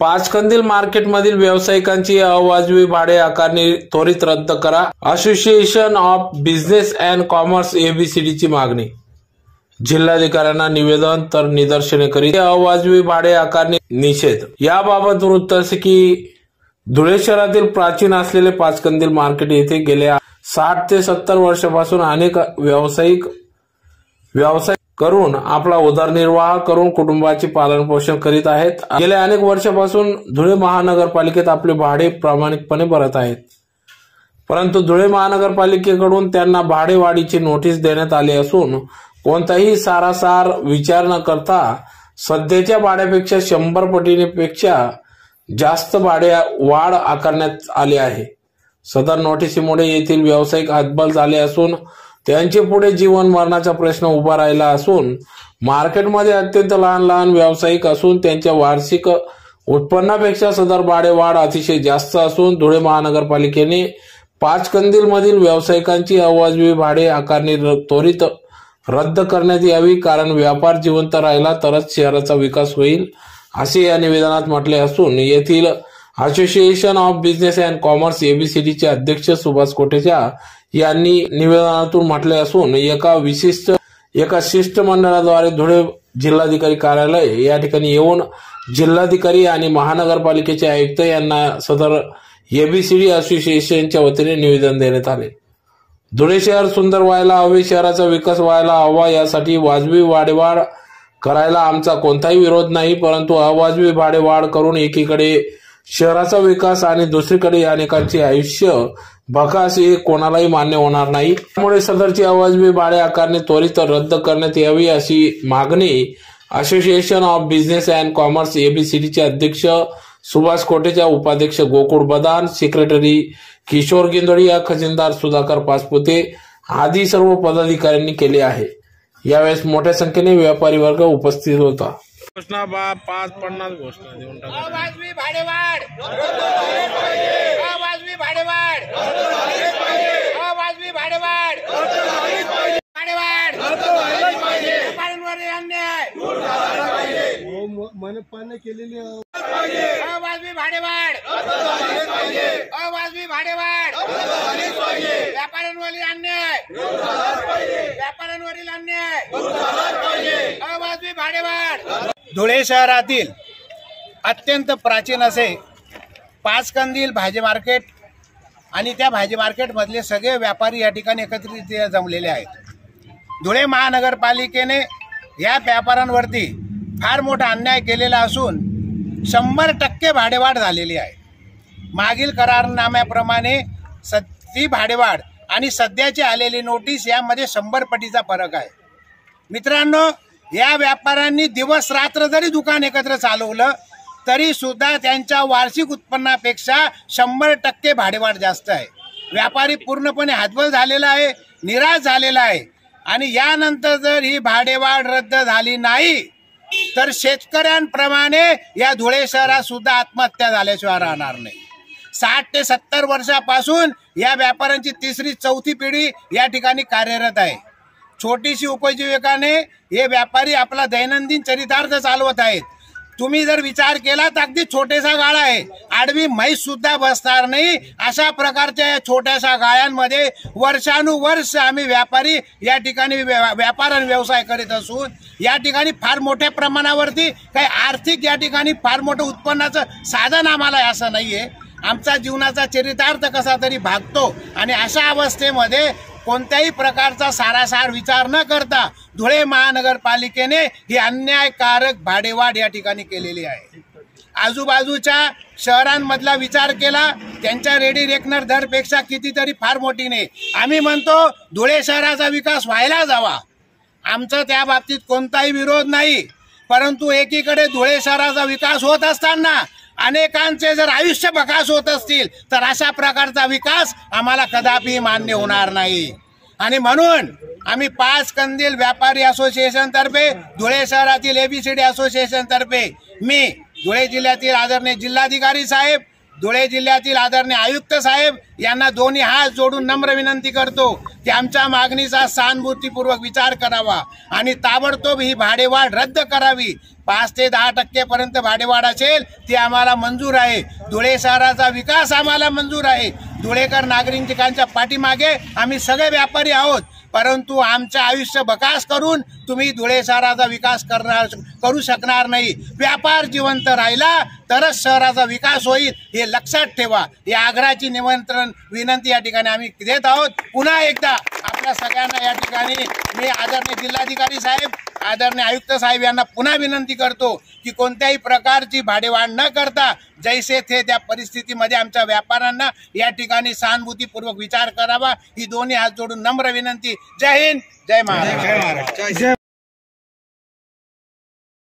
पाचकंदील मार्केटमधील व्यावसायिकांची अवाजवी भाडे आकारणी त्वरित रद्द करा. Association of business and commerce एबीसीडीची मागणी. जिल्हाधिकाऱ्यांना निवेदन तर निदर्शने करीत अवाजवी भाडे आकारणी निषेध. याबाबत वृत्त असे की धुळे शहरातील प्राचीन असलेले पाचकंदील मार्केट येथे गेल्या साठ ते सत्तर वर्षापासून अनेक व्यावसायिक व्यावसायिक करून आपला उदरनिर्वाह करून कुटुंबाचे पालन पोषण करीत आहेत. गेल्या अनेक वर्षापासून धुळे महानगरपालिकेत आपले भाडे प्रामाणिकपणे भरत आहेत. परंतु धुळे महानगरपालिकेकडून त्यांना भाडेवाढीची नोटीस देण्यात आली असून कोणताही सारासार विचार न करता सध्याच्या भाड्यापेक्षा शंभर पटीपेक्षा जास्त भाडे वाढ आकारण्यात आली आहे. सदर नोटिसीमुळे येथील व्यावसायिक हातबल झाले असून त्यांचे पुढे जीवन मरणाचा प्रश्न उभा राहिला असून मार्केटमध्ये अत्यंत लहान लहान व्यावसायिक असून त्यांच्या वार्षिक उत्पन्नापेक्षा सदर भाडेवाढ अतिशय जास्त असून धुळे महानगरपालिकेने पाच कंदील मधील व्यावसायिकांची अवाजवी भाडे आकारणी त्वरित रद्द करण्यात यावी कारण व्यापार जिवंत राहिला तरच शहराचा विकास होईल असे या निवेदनात म्हटले असून येथील association of business and commerce एबीसीडीचे अध्यक्ष सुभाष कोटेच्या यांनी निवेदनातून म्हटले असून एका विशिष्ट एका शिष्टमंडळाद्वारे धुळे जिल्हाधिकारी कार्यालय या ठिकाणी येऊन जिल्हाधिकारी आणि महानगरपालिकेचे आयुक्त यांना सदर एबीसीडी असोसिएशनच्या वतीने निवेदन देण्यात आले. धुळे शहर सुंदर व्हायला हवे शहराचा विकास व्हायला हवा यासाठी वाजवी वाढवाढ करायला आमचा कोणताही विरोध नाही परंतु अवाजवी भाडेवाढ करून एकीकडे शहराचा विकास आणि दुसरीकडे अनेकांचे आयुष्य भकास हे कोणालाही मान्य होणार नाही. त्यामुळे सदरची अवाजवी भाडे आकारने त्वरित रद्द करण्यात यावी अशी मागणी association of business and commerce एबीसीडीचे अध्यक्ष सुभाष कोटेच्या उपाध्यक्ष गोकुळ बदान सेक्रेटरी किशोर गिंदोळी खजिनदार सुधाकर पासपुते आदी सर्व पदाधिकाऱ्यांनी केले आहे. यावेळेस मोठ्या संख्येने व्यापारी वर्ग उपस्थित होता. घोषणा बा पाच पन्नास घोषणा देऊन टाका. अवाजवी भाडेवाढ. अन्याय. मनपाने केलेली अवाजवी भाडेवाढ. अवाजवी भाडेवाढ. व्यापाऱ्यांवरील अन्याय. व्यापाऱ्यांवरील अन्याय. धुळे शहरातील अत्यंत प्राचीन असे पाचकंदील भाजी मार्केट आणि त्या भाजी मार्केटमधले सगळे व्यापारी या ठिकाणी एकत्रित जमलेले आहेत. धुळे महानगरपालिकेने या व्यापाऱ्यांवरती फार मोठा अन्याय केलेला असून शंभर टक्के भाडेवाढ झालेली आहे. मागील करारनाम्याप्रमाणे स ती भाडेवाढ आणि सध्याची आलेली नोटीस यामध्ये शंभर पटीचा फरक आहे. मित्रांनो या व्यापाऱ्यांनी दिवस रात्र जरी दुकान एकत्र चालवलं तरी सुद्धा त्यांच्या वार्षिक उत्पन्नापेक्षा शंभर टक्के भाडेवाढ जास्त आहे. व्यापारी पूर्णपणे हातबल झालेला आहे निराश झालेला आहे. आणि यानंतर जर ही भाडेवाढ रद्द झाली नाही तर शेतकऱ्यांप्रमाणे या धुळे शहरात सुद्धा आत्महत्या झाल्याशिवाय राहणार नाही. साठ ते सत्तर वर्षापासून या व्यापाऱ्यांची तिसरी चौथी पिढी या ठिकाणी कार्यरत आहे. छोटीशी उपजीविकाने हे व्यापारी आपला दैनंदिन चरितार्थ चालवत आहेत. तुम्ही जर विचार केला तर अगदी छोटेसा गाळा आहे. आडवी म्हैस सुद्धा बसणार नाही. अशा प्रकारच्या या छोट्याशा गाळ्यांमध्ये वर्षानुवर्ष आम्ही व्यापारी या ठिकाणी व्या- व्यापार आणि व्यवसाय करीत असून या ठिकाणी फार मोठ्या प्रमाणावरती काही आर्थिक या ठिकाणी फार मोठं उत्पन्नाचं साधन आम्हाला असं असं आहे आमचा जीवनाचा चरितार्थ कसा तरी भागतो आणि अशा अवस्थेमध्ये कोणत्याही प्रकारचा सारासार विचार न करता धुळे महानगरपालिकेने ही अन्यायकारक भाडेवाढ या ठिकाणी केलेली आहे. आजूबाजूच्या शहरांमधला विचार केला त्यांच्या रेडी रेकनर दरपेक्षा कितीतरी फार मोठी नाही. आम्ही म्हणतो धुळे शहराचा विकास व्हायला जावा. आमचं त्या बाबतीत कोणताही विरोध नाही. परंतु एकीकडे धुळे शहराचा विकास होत असताना अनेकांचे जर आयुष्य बकास होत असतील तर अशा प्रकारचा विकास आम्हाला कदापि मान्य होणार नाही. आणि म्हणून आम्ही पाच कंदील व्यापारी असोसिएशनतर्फे धुळे शहरातील एबीसीडी असोसिएशनतर्फे मी धुळे जिल्ह्यातील आदरणीय जिल्हाधिकारी साहेब धुळे जिल्ह्यातील आदरणीय आयुक्त साहेब यांना दोन्ही हात जोडून नम्र विनंती करतो की आमच्या मागणीचा सहानुभूतीपूर्वक विचार करावा आणि ताबडतोब ही भाडेवाढ रद्द करावी. पाच ते दहा टक्केपर्यंत भाडेवाढ असेल ती आम्हाला मंजूर आहे. धुळे शहराचा विकास आम्हाला मंजूर आहे. धुळेकर नागरिकांच्या पाठीमागे आम्ही सगळे व्यापारी आहोत. परंतु आमचं आयुष्य बकास करून तुम्ही धुळे शहराचा विकास करणार करू शकणार नाही. व्यापार जिवंत राहिला तरच शहराचा विकास होईल हे लक्षात ठेवा. या आग्रहाची निमंत्रण विनंती या ठिकाणी आम्ही देत आहोत. पुन्हा एकदा आपल्या सगळ्यांना या ठिकाणी मी आदरणीय जिल्हाधिकारी साहेब आदरणीय आयुक्त साहेब यांना पुन्हा विनंती करतो की कोणत्याही प्रकारची भाडेवाढ न करता जैसे थे त्या परिस्थितीमध्ये आमच्या व्यापाऱ्यांना या ठिकाणी सहानुभूतीपूर्वक विचार करावा. ही दोन्ही हात जोडून नम्र विनंती. जय हिंद. जय महाराष्ट्र.